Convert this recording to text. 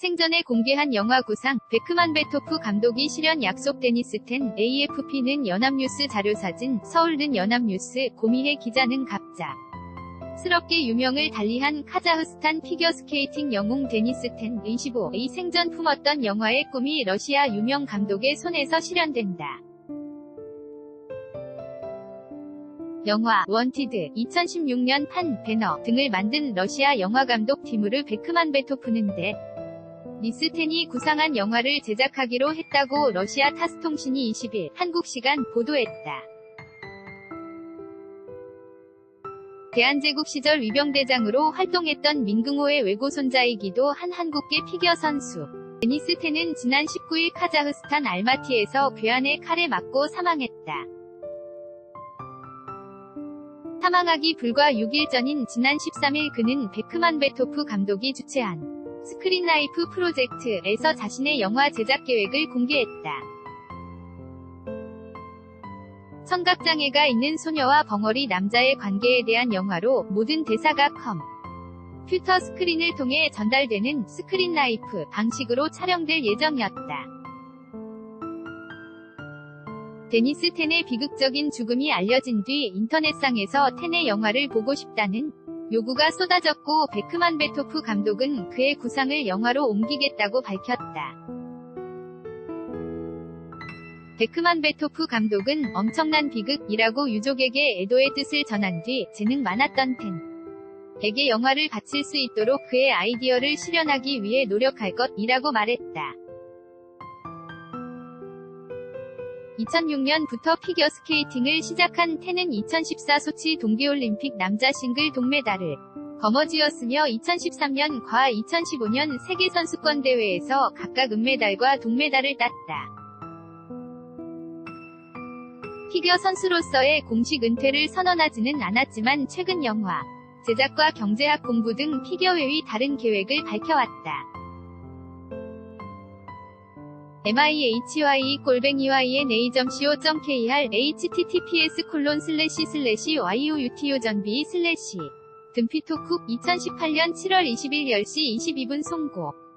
생전에 공개한 영화 구상, 베크만 베토프 감독이 실현 약속 데니스텐, AFP는 연합뉴스 자료사진, 서울는 연합뉴스, 고미해 기자는 갑작. 스럽게 유명을 달리한 카자흐스탄 피겨스케이팅 영웅 데니스 텐 25의 생전 품었던 영화의 꿈이 러시아 유명 감독의 손에서 실현된다. 영화 원티드 2016년 판 배너 등을 만든 러시아 영화감독 티무르 베크만 베토프는데 리스텐이 구상한 영화를 제작하기로 했다고 러시아 타스통신이 20일 한국 시간 보도했다. 대한제국 시절 위병대장으로 활동했던 민궁호의 외고 손자이기도 한 한국계 피겨 선수. 데니스 텐은 지난 19일 카자흐스탄 알마티에서 괴한의 칼에 맞고 사망했다. 사망하기 불과 6일 전인 지난 13일 그는 베크만 베토프 감독이 주최한 스크린라이프 프로젝트에서 자신의 영화 제작 계획을 공개했다. 청각장애가 있는 소녀와 벙어리 남자의 관계에 대한 영화로 모든 대사가 컴 퓨터 스크린을 통해 전달되는 스크린 라이프 방식으로 촬영될 예정이었다. 데니스 텐의 비극적인 죽음이 알려진 뒤 인터넷상에서 텐의 영화를 보고 싶다는 요구가 쏟아졌고 베크만 베토프 감독은 그의 구상을 영화로 옮기겠다고 밝혔다. 베크만 베토프 감독은 엄청난 비극이라고 유족에게 애도의 뜻을 전한 뒤 재능 많았던 텐 에게 영화를 바칠 수 있도록 그의 아이디어를 실현하기 위해 노력할 것이라고 말했다. 2006년부터 피겨 스케이팅을 시작한 텐은 2014 소치 동계올림픽 남자 싱글 동메달을 거머쥐었으며 2013년 과 2015년 세계선수권대회에서 각각 은메달과 동메달을 땄다. 피겨 선수로서의 공식 은퇴를 선언하지는 않았지만 최근 영화, 제작과 경제학 공부 등 피겨 외의 다른 계획을 밝혀왔다. mihyyn.co.kr https 콜론 슬래시 슬래시 yutu전비 슬래시 듬피토쿡 2018년 7월 20일 10시 22분 송고